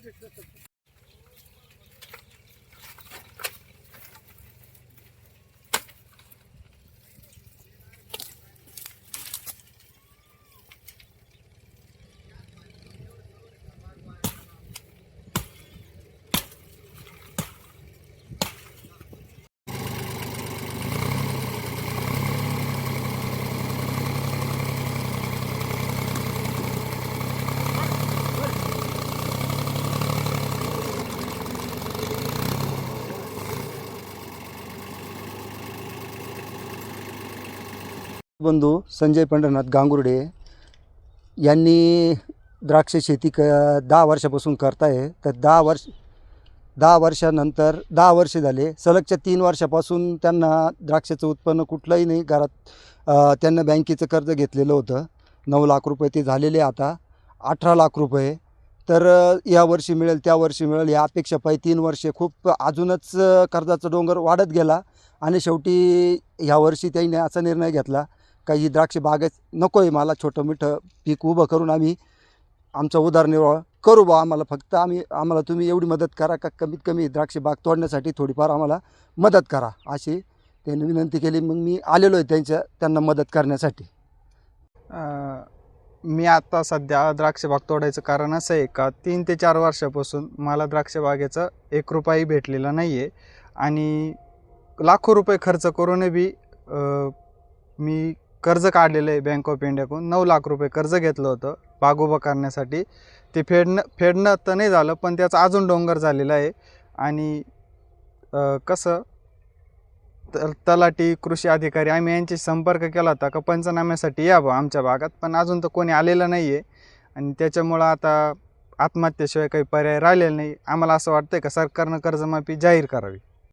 Project बंधू संजय पंढरनाथ गांगुर्डे यांनी द्राक्ष शेती क दहा वर्षापासून करताय. तर दहा वर्ष दहा वर्षानंतर दहा वर्ष झाले. सलगच्या तीन वर्षापासून त्यांना द्राक्षाचं उत्पन्न कुठलंही नाही. घरात त्यांना बँकेचं कर्ज घेतलेलं होतं. नऊ लाख रुपये ते झालेले आता. अठरा लाख रुपये. तर या वर्षी मिळेल त्या वर्षी मिळेल. या अपेक्षा पाहिजे तीन वर्षे. खूप अजूनच कर्जाचा डोंगर वाढत गेला. आणि शेवटी ह्या वर्षी त्यांनी असा निर्णय घेतला काही द्राक्ष बागच नको आहे मला छोटं मिठं पीक उभं करून आम्ही आमचा उदरनिर्वाह करू बा आम्हाला फक्त. आम्ही आम्हाला तुम्ही एवढी मदत करा का कमीत कमी द्राक्ष बाग तोडण्यासाठी थोडीफार आम्हाला मदत करा अशी त्यांनी विनंती केली. मग मी आलेलो आहे त्यांच्या त्यांना मदत करण्यासाठी. मी आता सध्या द्राक्ष बाग तोडायचं कारण असं आहे का तीन ते चार वर्षापासून मला द्राक्ष बागेचं एक रुपयाही भेटलेला नाही आहे आणि लाखो रुपये खर्च करूनही बी मी कर्ज काढलेलं आहे बँक ऑफ इंडियाकडून नऊ लाख रुपये कर्ज घेतलं होतं बाग उभं करण्यासाठी. ते फेडणं फेडणं तर नाही झालं पण त्याचा अजून डोंगर झालेला आहे. आणि कसं तर तलाठी कृषी अधिकारी आम्ही यांची संपर्क केला होता का पंचनाम्यासाठी या बा आमच्या भागात पण अजून तर कोणी आलेलं नाही आहे आणि त्याच्यामुळं आता आत्महत्येशिवाय काही पर्याय राहिलेला नाही. आम्हाला असं वाटतंय का सरकारनं कर्जमाफी जाहीर करावी?